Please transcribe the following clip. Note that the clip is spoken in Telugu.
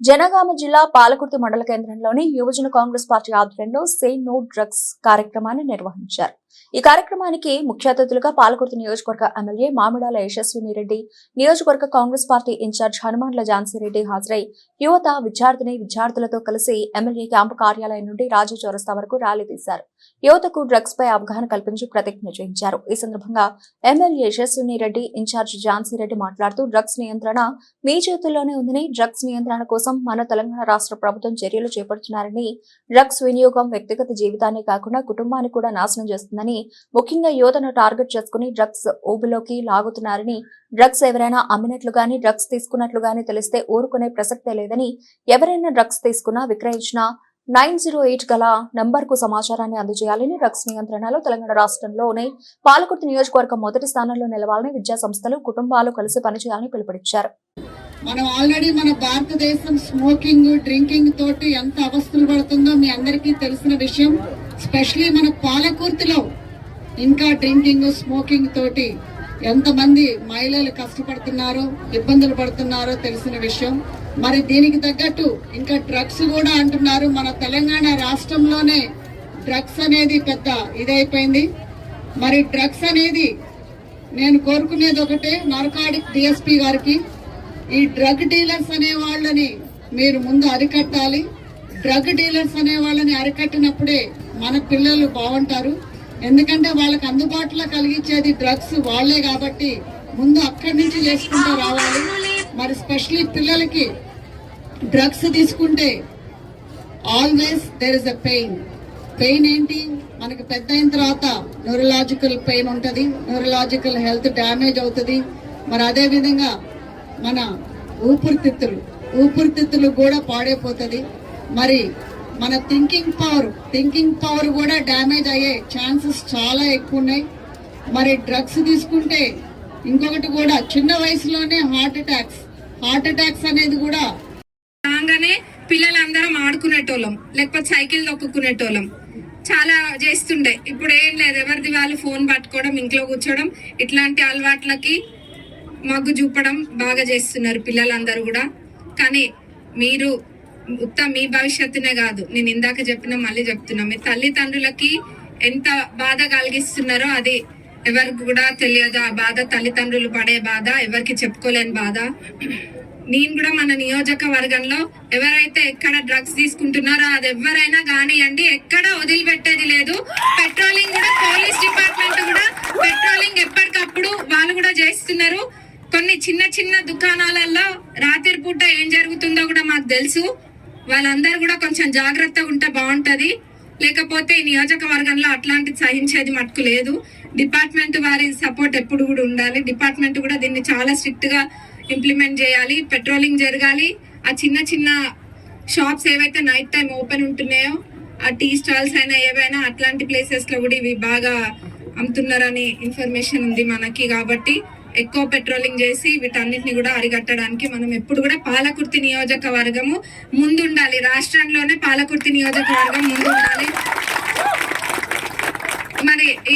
జనగామ జిల్లా పాలకుర్తి మండల కేంద్రంలోని యువజన కాంగ్రెస్ పార్టీ ఆధ్వర్యంలో సే నో డ్రగ్స్ కార్యక్రమాన్ని నిర్వహించారు. ఈ కార్యక్రమానికి ముఖ్య అతిథులుగా పాలకుర్తి నియోజకవర్గ ఎమ్మెల్యే మామిడాల యశస్విని రెడ్డి నియోజకవర్గ కాంగ్రెస్ పార్టీ ఇన్ఛార్జ్ హనుమాన్ల ఝాన్సీ రెడ్డి హాజరై యువత విద్యార్థిని విద్యార్థులతో కలిసి ఎమ్మెల్యే క్యాంపు కార్యాలయం నుండి రాజు చౌరస్తా వరకు ర్యాలీ తీశారు. యువతకు డ్రగ్స్ పై అవగాహన కల్పించి ప్రతిజ్ఞ చేయించారు. ఈ సందర్భంగా ఎమ్మెల్యే యశస్విని రెడ్డి ఇన్ఛార్జ్ ఝాన్సీ రెడ్డి మాట్లాడుతూ డ్రగ్స్ నియంత్రణ మీ చేతుల్లోనే ఉందని డ్రగ్స్ నియంత్రణ కోసం మన తెలంగాణ రాష్ట్ర ప్రభుత్వం చర్యలు చేపడుతున్నారని డ్రగ్స్ వినియోగం వ్యక్తిగత జీవితాన్ని కాకుండా కుటుంబాన్ని కూడా నాశనం చేస్తుందని ముఖ్యంగా యువతను టార్గెట్ చేసుకుని డ్రగ్స్ ఊబిలోకి లాగుతున్నారని డ్రగ్స్ ఎవరైనా అమ్మినట్లుగాని డ్రగ్స్ తీసుకున్నట్లు గాని తెలిస్తే ఊరుకునే ప్రసక్తే లేదని ఎవరైనా డ్రగ్స్ తీసుకున్నా విక్రయించినా నైన్ జీరో ఎయిట్ గల నంబర్కు సమాచారాన్ని అందజేయాలని డ్రగ్స్ నియంత్రణలో తెలంగాణ రాష్ట్రంలోనే పాలకుర్తి నియోజకవర్గం మొదటి స్థానంలో నిలవాలని విద్యా సంస్థలు కుటుంబాలు కలిసి పనిచేయాలని పిలుపునిచ్చారు. మనం ఆల్రెడీ మన భారతదేశం స్మోకింగ్ డ్రింకింగ్ తోటి ఎంత అవస్థలు పడుతుందో మీ అందరికీ తెలిసిన విషయం. స్పెషలీ మన పాలకుర్తిలో ఇంకా డ్రింకింగ్ స్మోకింగ్ తోటి ఎంతమంది మహిళలు కష్టపడుతున్నారో ఇబ్బందులు పడుతున్నారో తెలిసిన విషయం. మరి దీనికి తగ్గట్టు ఇంకా డ్రగ్స్ కూడా అంటున్నారు. మన తెలంగాణ రాష్ట్రంలోనే డ్రగ్స్ అనేది పెద్ద ఇదైపోయింది. మరి డ్రగ్స్ అనేది నేను కోరుకునేది ఒకటే నరకాడి డిఎస్పి గారికి. ఈ డ్రగ్ డీలర్స్ అనే వాళ్ళని మీరు ముందు అరికట్టాలి. డ్రగ్ డీలర్స్ అనే వాళ్ళని అరికట్టినప్పుడే మన పిల్లలు బాగుంటారు. ఎందుకంటే వాళ్ళకి అందుబాటులో కలిగించేది డ్రగ్స్ వాళ్ళే కాబట్టి ముందు అక్కడి నుంచి చేసుకుంటూ రావాలి. మరి స్పెషల్లీ పిల్లలకి డ్రగ్స్ తీసుకుంటే always there is a pain pain ఏంటి? మనకి పెద్ద అయిన తర్వాత న్యూరలాజికల్ పెయిన్ ఉంటుంది. న్యూరలాజికల్ హెల్త్ డ్యామేజ్ అవుతుంది. మరి అదే విధంగా మన ఊపిరితిత్తులు. ఊపిరితిత్తులు కూడా పాడైపోతుంది. మరి మన థింకింగ్ పవర్ థింకింగ్ పవర్ కూడా డ్యామేజ్ అయ్యే ఛాన్సెస్ చాలా ఎక్కువ ఉన్నాయి మరి డ్రగ్స్ తీసుకుంటే ఇంకొకటి కూడా చిన్న వయసులోనే హార్ట్ అటాక్స్ హార్ట్ అటాక్స్ అనేది కూడా రాగానే పిల్లలందరం ఆడుకునేటోళ్ళం లేకపోతే సైకిల్ తొక్కుకునేటోళ్ళం. చాలా చేస్తుండే. ఇప్పుడు ఏం లేదు ఎవరిది వాళ్ళు ఫోన్ పట్టుకోవడం ఇంట్లో కూర్చోవడం ఇట్లాంటి అలవాట్లకి మగ్గు చూపడం బాగా చేస్తున్నారు పిల్లలందరూ కూడా. కానీ మీరు ఉత్త మీ భవిష్యత్తునే కాదు. నేను ఇందాక చెప్పిన మళ్ళీ చెప్తున్నా. మీ తల్లిదండ్రులకి ఎంత బాధ కలిగిస్తున్నారో అది ఎవరికి కూడా తెలియదు. ఆ బాధ తల్లిదండ్రులు పడే బాధ ఎవరికి చెప్పుకోలేని బాధ. నేను కూడా మన నియోజకవర్గంలో ఎవరైతే ఎక్కడ డ్రగ్స్ తీసుకుంటున్నారో అది ఎవరైనా కానివ్వండి ఎక్కడ వదిలిపెట్టేది లేదు. పెట్రోలింగ్ కూడా పోలీస్ డిపార్ట్మెంట్ కూడా పెట్రోలింగ్ ఎప్పటికప్పుడు వాళ్ళు కూడా చేస్తున్నారు. కొన్ని చిన్న చిన్న దుకాణాలలో రాత్రి పూట ఏం జరుగుతుందో కూడా మాకు తెలుసు. వాళ్ళందరూ కూడా కొంచెం జాగ్రత్తగా ఉంటే బాగుంటుంది. లేకపోతే ఈ నియోజకవర్గంలో అట్లాంటిది సహించేది మటుకు లేదు. డిపార్ట్మెంట్ వారి సపోర్ట్ ఎప్పుడు కూడా ఉండాలి. డిపార్ట్మెంట్ కూడా దీన్ని చాలా స్ట్రిక్ట్గా ఇంప్లిమెంట్ చేయాలి. పెట్రోలింగ్ జరగాలి. ఆ చిన్న చిన్న షాప్స్ ఏవైతే నైట్ టైం ఓపెన్ ఉంటున్నాయో ఆ టీ స్టాల్స్ అయినా ఏవైనా అట్లాంటి ప్లేసెస్లో కూడా ఇవి బాగా అమ్ముతున్నారని ఇన్ఫర్మేషన్ ఉంది మనకి. కాబట్టి ఎక్కువ పెట్రోలింగ్ చేసి వీటన్నిటిని కూడా అరికట్టడానికి మనం ఎప్పుడు కూడా పాలకుర్తి నియోజకవర్గము ముందుండాలి. రాష్ట్రంలోనే పాలకుర్తి నియోజకవర్గం ముందుండాలి. మరి